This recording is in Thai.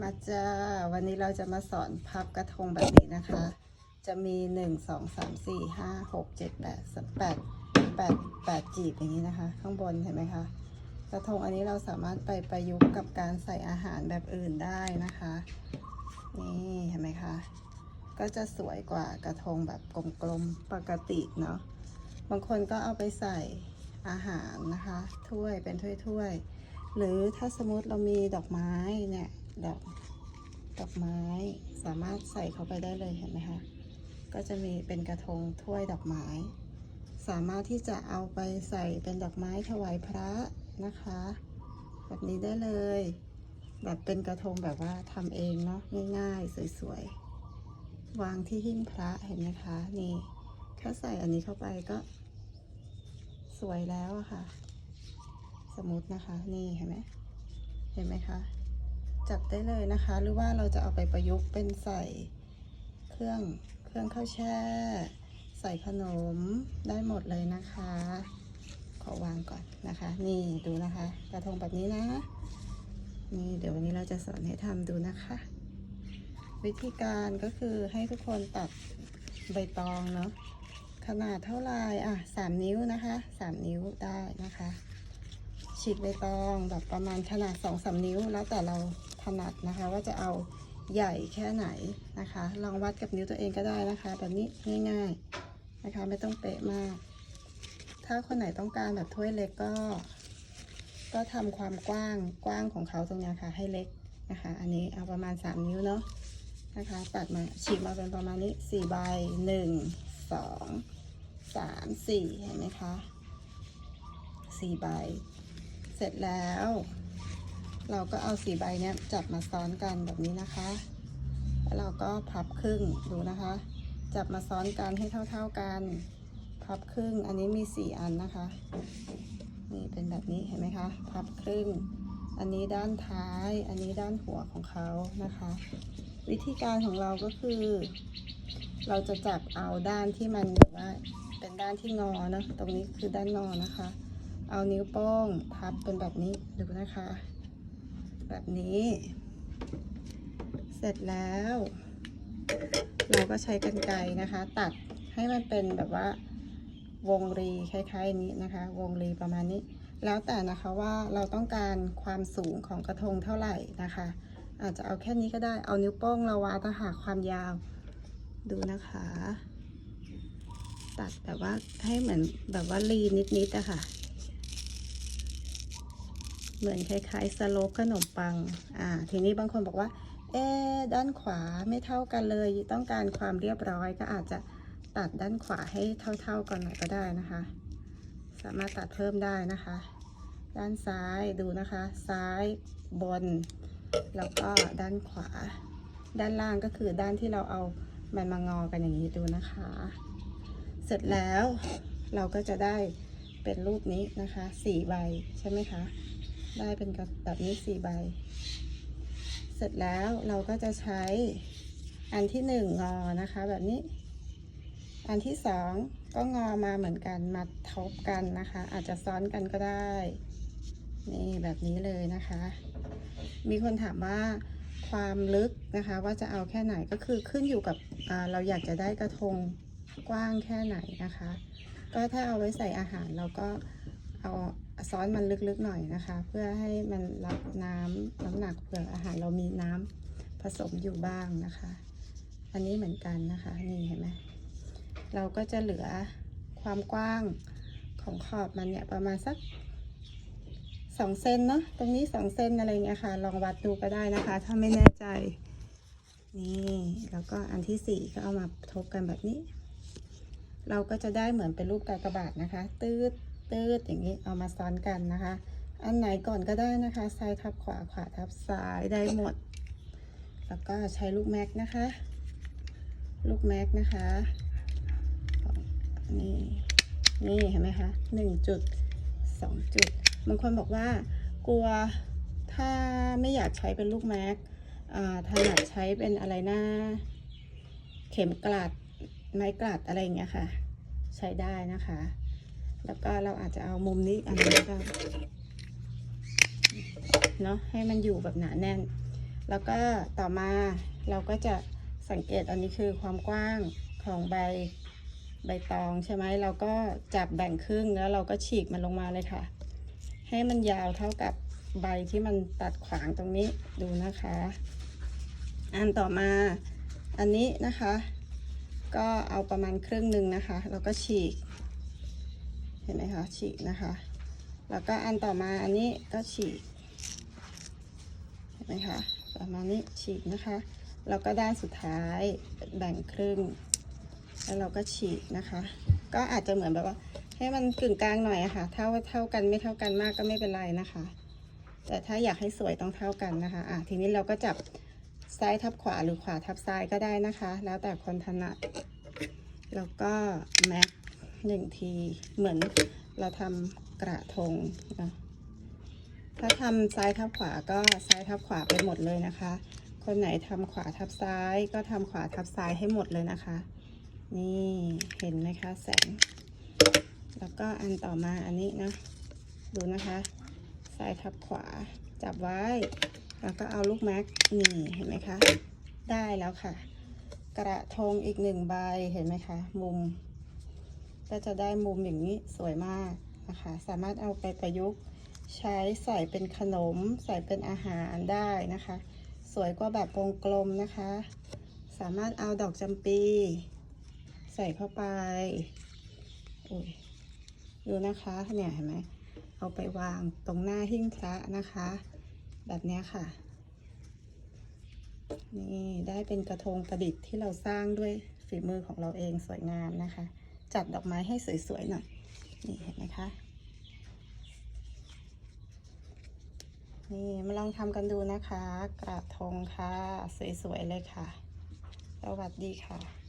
มาจ้าวันนี้เราจะมาสอนพับกระทงแบบนี้นะคะ จะมีหนึ่งสองสามสี่ห้าหกเจ็ดแปดแปดแปดแปดจีบอย่างนี้นะคะ ข้างบนเห็นไหมคะกระทงอันนี้เราสามารถไปประยุกต์กับการใส่อาหารแบบอื่นได้นะคะ นี่เห็นไหมคะ ก็จะสวยกว่ากระทงแบบกลมๆปกติเนาะบางคนก็เอาไปใส่อาหารนะคะ ถ้วยเป็นถ้วยๆหรือถ้าสมมติเรามีดอกไม้เนี่ย ดอกดอกไม้สามารถใส่เข้าไปได้เลยเห็นไหมคะก็จะมีเป็นกระทงถ้วยดอกไม้ สามารถที่จะเอาไปใส่เป็นดอกไม้ถวายพระนะคะ แบบนี้ได้เลย แบบเป็นกระทงแบบว่าทำเองเนาะง่ายๆ สวยๆ วางที่หิ้งพระเห็นไหมคะ นี่ถ้าใส่อันนี้เข้าไปก็ สวยแล้วอะค่ะ สมมตินะคะ นี่เห็นไหมเห็นไหมคะ จับได้เลยนะคะ หรือว่าเราจะเอาไปประยุกต์เป็นใส่เครื่องเครื่องข้าวแช่ ใส่ขนมได้หมดเลยนะคะ ขอวางก่อนนะคะ นี่ดูนะคะ กระทงแบบนี้นะ นี่เดี๋ยววันนี้เราจะสอนให้ทำดูนะคะ วิธีการก็คือให้ทุกคนตัดใบตองเนาะขนาดเท่าไรอะสามนิ้วนะคะสามนิ้วได้นะคะฉีกใบตองแบบประมาณขนาดสองสามนิ้วแล้วแต่เรา ถนัดนะคะ ว่าจะเอาใหญ่แค่ไหนนะคะ ลองวัดกับนิ้วตัวเองก็ได้นะคะ แบบนี้ง่ายๆนะคะ ไม่ต้องเป๊ะมาก ถ้าคนไหนต้องการแบบถ้วยเล็กก็ ก็ทำความกว้างกว้างของเขาตรงนี้ค่ะ ให้เล็กนะคะ อันนี้เอาประมาณ 3 นิ้วเนาะนะคะ ตัดมาฉีกมาเป็นประมาณนี้4ใบ1 2 3 4 เห็นไหมคะ4ใบ เสร็จแล้ว เราก็เอาสี่ใบเนี้ยจับมาซ้อนกันแบบนี้นะคะ แล้วเราก็พับครึ่งดูนะคะ จับมาซ้อนกันให้เท่า ๆกัน พับครึ่ง อันนี้มีสี่อันนะคะ นี่เป็นแบบนี้เห็นไหมคะ พับครึ่ง อันนี้ด้านท้าย อันนี้ด้านหัวของเขานะคะ วิธีการของเราก็คือ เราจะจับเอาด้านที่มันแบบว่าเป็นด้านที่งอนะ ตรงนี้คือด้านงอนะคะ เอานิ้วโป้งพับเป็นแบบนี้ดูนะคะ แบบนี้ เสร็จแล้ว เราก็ใช้กรรไกรนะคะ ตัดให้มันเป็นแบบว่าวงรีคล้ายๆนี้นะคะ วงรีประมาณนี้ แล้วแต่นะคะว่าเราต้องการความสูงของกระทงเท่าไหร่นะคะ อาจจะเอาแค่นี้ก็ได้เอานิ้วโป้งเราวัดนะความยาวดูนะคะ ตัดแบบว่าให้เหมือนแบบว่ารีนิดๆอะค่ะ เหมือนคล้ายๆสโลปขนมปัง อ่า ทีนี้บางคนบอกว่า เอ๊ะด้านขวาไม่เท่ากันเลย ต้องการความเรียบร้อยก็อาจจะตัดด้านขวาให้เท่าๆกันหน่อยก็ได้นะคะ สามารถตัดเพิ่มได้นะคะ ด้านซ้ายดูนะคะ ซ้ายบน แล้วก็ด้านขวา ด้านล่างก็คือด้านที่เราเอามันมางอกันอย่างนี้ดูนะคะ เสร็จแล้วเราก็จะได้เป็นรูปนี้นะคะสี่ใบใช่ไหมคะ ได้เป็นกระแบบนี้สี่ใบ เสร็จแล้วเราก็จะใช้อันที่หนึ่งงอนะคะ แบบนี้ อันที่สองก็งอมาเหมือนกันมาทบกันนะคะ อาจจะซ้อนกันก็ได้ นี่แบบนี้เลยนะคะ มีคนถามว่าความลึกนะคะ ว่าจะเอาแค่ไหนก็คือขึ้นอยู่กับเราอยากจะได้กระทงกว้างแค่ไหนนะคะ ก็ถ้าเอาไว้ใส่อาหารเราก็ เอาซ้อนมันลึกๆหน่อยนะคะ เพื่อให้มันรับน้ำน้ำหนักเผื่ออาหารเรามีน้ำผสมอยู่บ้างนะคะ อันนี้เหมือนกันนะคะนี่เห็นไหมเราก็จะเหลือความกว้างของขอบมันเนี่ยประมาณสักสองเซนเนาะตรงนี้สองเซนอะไรเงี้ยค่ะ ลองวัดดูก็ได้นะคะ ถ้าไม่แน่ใจ นี่แล้วก็อันที่สี่ก็เอามาทบกันแบบนี้ เราก็จะได้เหมือนเป็นรูปกากบาทนะคะ ตืด ตืดอย่างนี้เอามาซ้อนกันนะคะ อันไหนก่อนก็ได้นะคะซ้ายทับขวาขวาทับซ้ายได้หมด แล้วก็ใช้ลูกแม็กนะคะ ลูกแม็กนะคะนี่นี่เห็นไหมคะหนึ่งจุดสองจุดบางคนบอกว่ากลัวถ้าไม่อยากใช้เป็นลูกแม็กอ่าถ้าอยากใช้เป็นอะไรหนะเข็มกลัดไม้กลัดอะไรอย่างเงี้ยค่ะ ใช้ได้นะคะ แล้วก็เราอาจจะเอามุมนี้อันนี้ก็เนาะให้มันอยู่แบบหนาแน่น แล้วก็ต่อมาเราก็จะสังเกตอันนี้คือความกว้างของใบใบตองใช่ไหมเราก็จับแบ่งครึ่งแล้วเราก็ฉีกมันลงมาเลยค่ะ ให้มันยาวเท่ากับใบที่มันตัดขวางตรงนี้ดูนะคะ อันต่อมาอันนี้นะคะ ก็เอาประมาณครึ่งหนึ่งนะคะแล้วก็ฉีก เห็นไหมคะฉีกนะคะ แล้วก็อันต่อมาอันนี้ก็ฉีกเห็นไหมคะประมาณนี้ฉีกนะคะ แล้วก็ด้านสุดท้ายแบ่งครึ่ง แล้วเราก็ฉีกนะคะ ก็อาจจะเหมือนแบบว่า ให้มันกึ่งกลางหน่อยอะค่ะเท่าเท่ากันไม่เท่ากันมากก็ไม่เป็นไรนะคะ แต่ถ้าอยากให้สวยต้องเท่ากันนะคะอะทีนี้เราก็จับซ้ายทับขวาหรือขวาทับซ้ายก็ได้นะคะ แล้วแต่คนถนัด แล้วก็แม็ก หนึ่งทีเหมือนเราทำกระทงนะถ้าทำซ้ายทับขวาก็ซ้ายทับขวาไปหมดเลยนะคะ คนไหนทำขวาทับซ้ายก็ทำขวาทับซ้ายให้หมดเลยนะคะ นี่เห็นไหมคะแสง แล้วก็อันต่อมาอันนี้นะดูนะคะซ้ายทับขวาจับไว้ แล้วก็เอาลูกแม็กนี่เห็นไหมคะ ได้แล้วค่ะ กระทงอีกหนึ่งใบเห็นไหมคะ มุม ก็จะได้มุมอย่างนี้สวยมากนะคะ สามารถเอาไปประยุกต์ใช้ใส่เป็นขนม ใส่เป็นอาหารได้นะคะ สวยกว่าแบบวงกลมนะคะ สามารถเอาดอกจำปี ใส่เข้าไปอุ้ยดูนะคะเนี่ยเห็นไหมเอาไปวางตรงหน้าหิ้งพระนะคะ แบบนี้ค่ะ นี่ได้เป็นกระทงประดิษฐ์ที่เราสร้างด้วยฝีมือของเราเองสวยงามนะคะ จัดดอกไม้ให้สวยๆหน่อย นี่เห็นไหมคะ นี่มาลองทำกันดูนะคะ กระทงค่ะ สวยๆเลยค่ะ สวัสดีค่ะ